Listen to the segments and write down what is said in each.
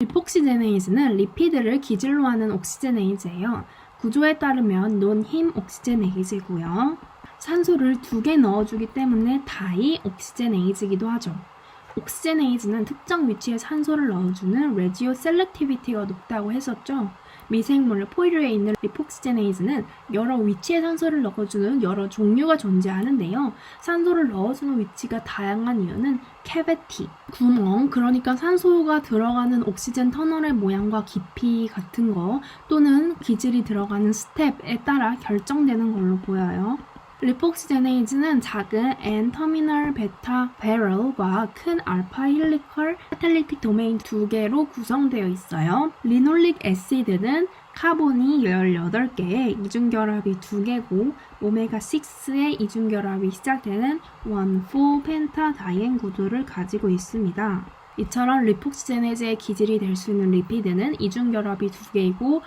리폭시제네이즈는 리피드를 기질로 하는 옥시제네이즈예요. 구조에 따르면 논힘 옥시제네이즈고요. 산소를 두 개 넣어주기 때문에 다이 옥시제네이즈기도 하죠. 옥시제네이즈는 특정 위치에 산소를 넣어주는 레지오 셀렉티비티가 높다고 했었죠. 미생물 포유류에 있는 리폭시제네이즈는 여러 위치에 산소를 넣어주는 여러 종류가 존재하는데요. 산소를 넣어주는 위치가 다양한 이유는 캐베티, 구멍, 그러니까 산소가 들어가는 옥시젠 터널의 모양과 깊이 같은 거 또는 기질이 들어가는 스텝에 따라 결정되는 걸로 보여요. 리폭시제네이즈는 작은 N 터미널 베타 베럴과 큰 알파 힐리컬 카탈리틱 도메인 두 개로 구성되어 있어요. 리놀릭 애시드는 카본이 18개에 이중결합이 2개고 오메가6의 이중결합이 시작되는 원포 펜타 다이엔 구도를 가지고 있습니다. 이처럼 리폭시제네즈의 기질이 될 수 있는 리피드는 이중결합이 2개이고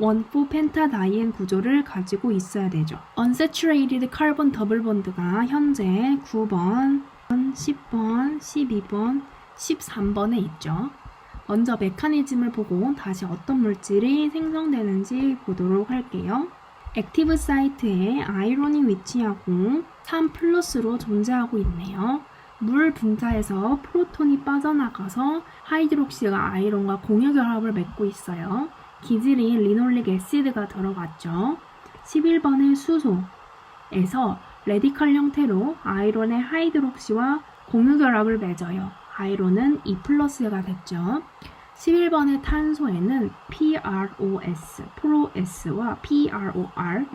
원포 펜타다이엔 구조를 가지고 있어야 되죠. unsaturated carbon 더블 본드가 현재 9번, 10번, 12번, 13번에 있죠. 먼저 메커니즘을 보고 다시 어떤 물질이 생성되는지 보도록 할게요. 액티브 사이트에 아이론이 위치하고 3 플러스로 존재하고 있네요. 물 분자에서 프로톤이 빠져나가서 하이드록시가 아이론과 공유 결합을 맺고 있어요. 기질인 리놀릭 애시드가 들어갔죠. 11번의 수소에서 레디컬 형태로 아이론의 하이드록시와 공유 결합을 맺어요. 아이론은 2+가 됐죠. 11번의 탄소에는 PROS, PROS와 PROR,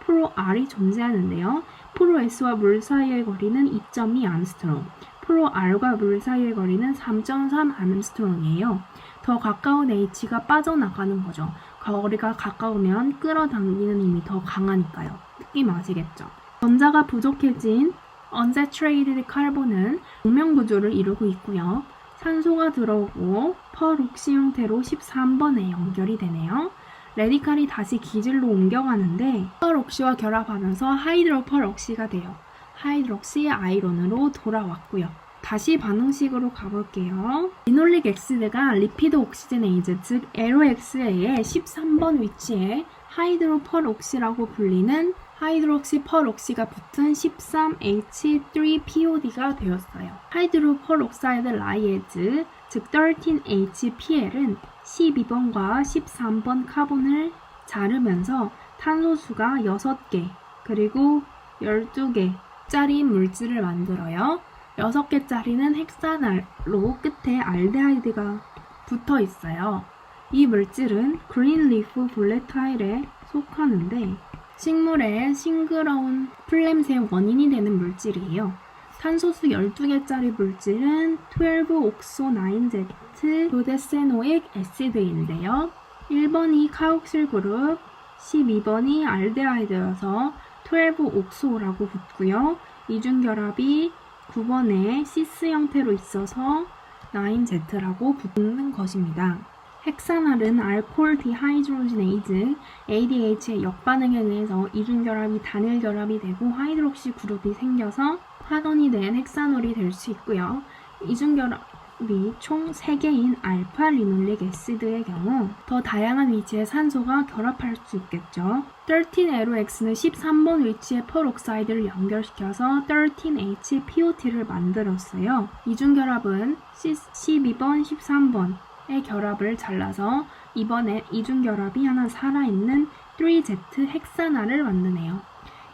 PROR이 존재하는데요. PROS와 물 사이의 거리는 2.2 암스트롱, PROR과 물 사이의 거리는 3.3 암스트롱이에요. 더 가까운 H가 빠져나가는 거죠. 거리가 가까우면 끌어당기는 힘이 더 강하니까요. 느낌 아시겠죠? 전자가 부족해진 unsaturated carbon은 동면 구조를 이루고 있고요. 산소가 들어오고 펄옥시 형태로 13번에 연결이 되네요. 레디칼이 다시 기질로 옮겨가는데 펄옥시와 결합하면서 하이드로펄옥시가 돼요. 하이드록시 아이론으로 돌아왔고요. 다시 반응식으로 가볼게요. 리놀릭 엑시드가 리피드 옥시제네이즈, 즉 LOXA의 13번 위치에 하이드로펄옥시라고 불리는 하이드록시 펄옥시가 붙은 13H3POD가 되었어요. 하이드로펄옥사이드 라이에즈, 즉 13HPL은 12번과 13번 카본을 자르면서 탄소수가 6개, 그리고 12개짜리 물질을 만들어요. 6개짜리는 헥사날로 끝에 알데하이드가 붙어 있어요. 이 물질은 그린리프 볼레타일에 속하는데 식물의 싱그러운 풀냄새 원인이 되는 물질이에요. 탄소수 12개짜리 물질은 12옥소9Z 로데세노익 애시드인데요. 1번이 카옥실 그룹, 12번이 알데하이드여서 12옥소라고 붙고요. 이중결합이 9번에 시스 형태로 있어서 9Z라고 붙는 것입니다. 헥사날은 알코올 디하이드로지네이즈 ADH의 역반응에 의해서 이중 결합이 단일 결합이 되고 하이드록시 그룹이 생겨서 화돈이 된 헥사놀이 될 수 있고요. 이중 결합 이총 3개인 알파 리놀릭 애시드의 경우 더 다양한 위치의 산소가 결합할 수 있겠죠. 13LOX는 13번 위치의 펄옥사이드를 연결시켜서 13HPOT를 만들었어요. 이중 결합은 12번, 13번 의 결합을 잘라서 이번에 이중 결합이 하나 살아있는 3Z 헥사나를 만드네요.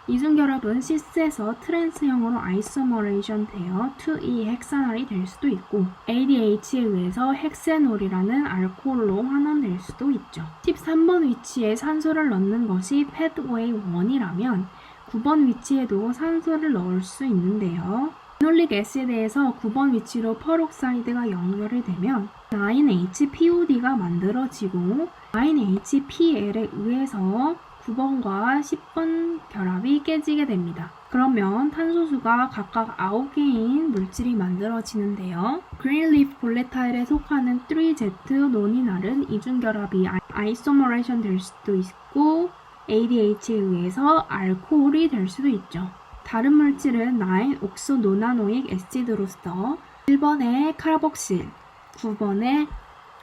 이중결합은 시스에서 트랜스형으로 아이소머레이션 되어 2E 헥사날이 될 수도 있고 ADH에 의해서 헥세놀이라는 알코올로 환원될 수도 있죠. 13번 위치에 산소를 넣는 것이 패드웨이 1이라면 9번 위치에도 산소를 넣을 수 있는데요. 리놀릭 애시드에서 9번 위치로 펄옥사이드가 연결이 되면 9HPOD가 만들어지고 9HPL에 의해서 9번과 10번 결합이 깨지게 됩니다. 그러면 탄소수가 각각 9개인 물질이 만들어지는데요. 그린리프 볼레타일에 속하는 3Z 노니날은 이중결합이 아이소머레이션 될 수도 있고 ADH에 의해서 알코올이 될 수도 있죠. 다른 물질은 9옥소노나노익 애시드로서 1번에 카르복실, 9번에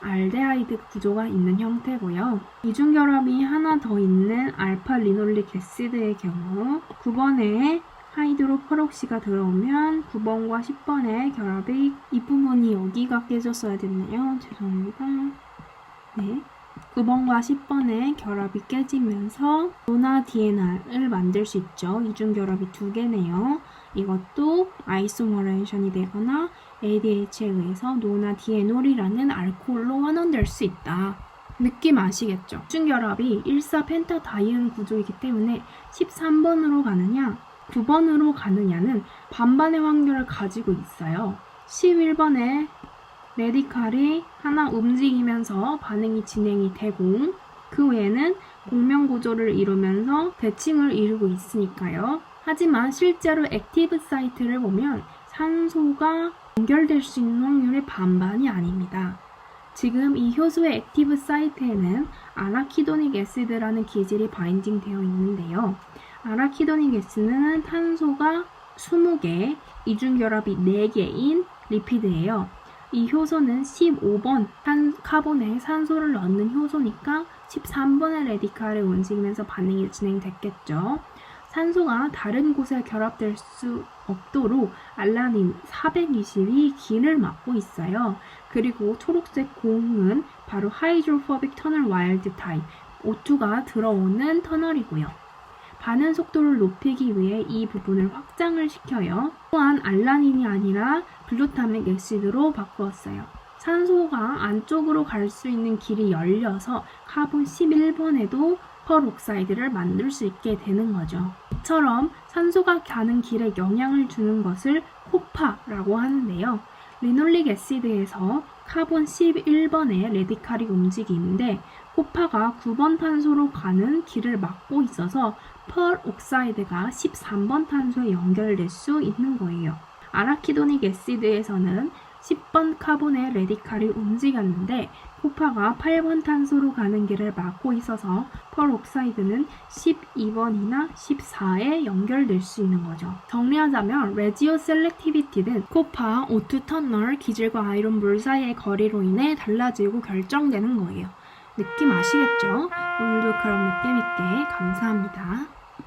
알데하이드 구조가 있는 형태고요. 이중 결합이 하나 더 있는 알파 리놀릭 애시드의 경우 9번에 하이드로퍼록시가 들어오면 9번과 10번의 결합이 이 부분이 여기가 깨졌어야 됐네요. 죄송합니다. 네. 9번과 10번의 결합이 깨지면서 노나 DNR을 만들 수 있죠. 이중 결합이 두 개네요. 이것도 아이소머레이션이 되거나 ADH에 의해서 노나 디에놀이라는 알코올로 환원될 수 있다. 느낌 아시겠죠? 이중결합이 1,4펜타다이은 구조이기 때문에 13번으로 가느냐, 9번으로 가느냐는 반반의 확률을 가지고 있어요. 11번에 레디칼이 하나 움직이면서 반응이 진행이 되고 그 외에는 공명 구조를 이루면서 대칭을 이루고 있으니까요. 하지만 실제로 액티브 사이트를 보면 산소가 연결될 수 있는 확률의 반반이 아닙니다. 지금 이 효소의 액티브 사이트에는 아라키도닉 애시드라는 기질이 바인딩 되어 있는데요. 아라키도닉 애시드는 탄소가 20개, 이중결합이 4개인 리피드예요. 이 효소는 15번 탄, 카본에 산소를 넣는 효소니까 13번의 레디칼을 움직이면서 반응이 진행됐겠죠. 산소가 다른 곳에 결합될 수 없도록 알라닌 420이 길을 막고 있어요. 그리고 초록색 공은 바로 하이드로포빅 터널 와일드 타입 O2가 들어오는 터널이고요. 반응 속도를 높이기 위해 이 부분을 확장을 시켜요. 또한 알라닌이 아니라 글루타믹 애시드로 바꾸었어요. 산소가 안쪽으로 갈 수 있는 길이 열려서 카본 11번에도 펄옥사이드를 만들 수 있게 되는 거죠. 이처럼 산소가 가는 길에 영향을 주는 것을 코파라고 하는데요. 리놀릭 애시드에서 카본 11번의 레디칼이 움직이는데 코파가 9번 탄소로 가는 길을 막고 있어서 펄 옥사이드가 13번 탄소에 연결될 수 있는 거예요. 아라키도닉 애시드에서는 10번 카본의 레디칼이 움직였는데 코파가 8번 탄소로 가는 길을 막고 있어서 펄 옥사이드는 12번이나 14에 연결될 수 있는 거죠. 정리하자면 레지오 셀렉티비티는 코파, 오투 터널, 기질과 아이론 물 사이의 거리로 인해 달라지고 결정되는 거예요. 느낌 아시겠죠? 오늘도 그럼 느낌 있게 감사합니다.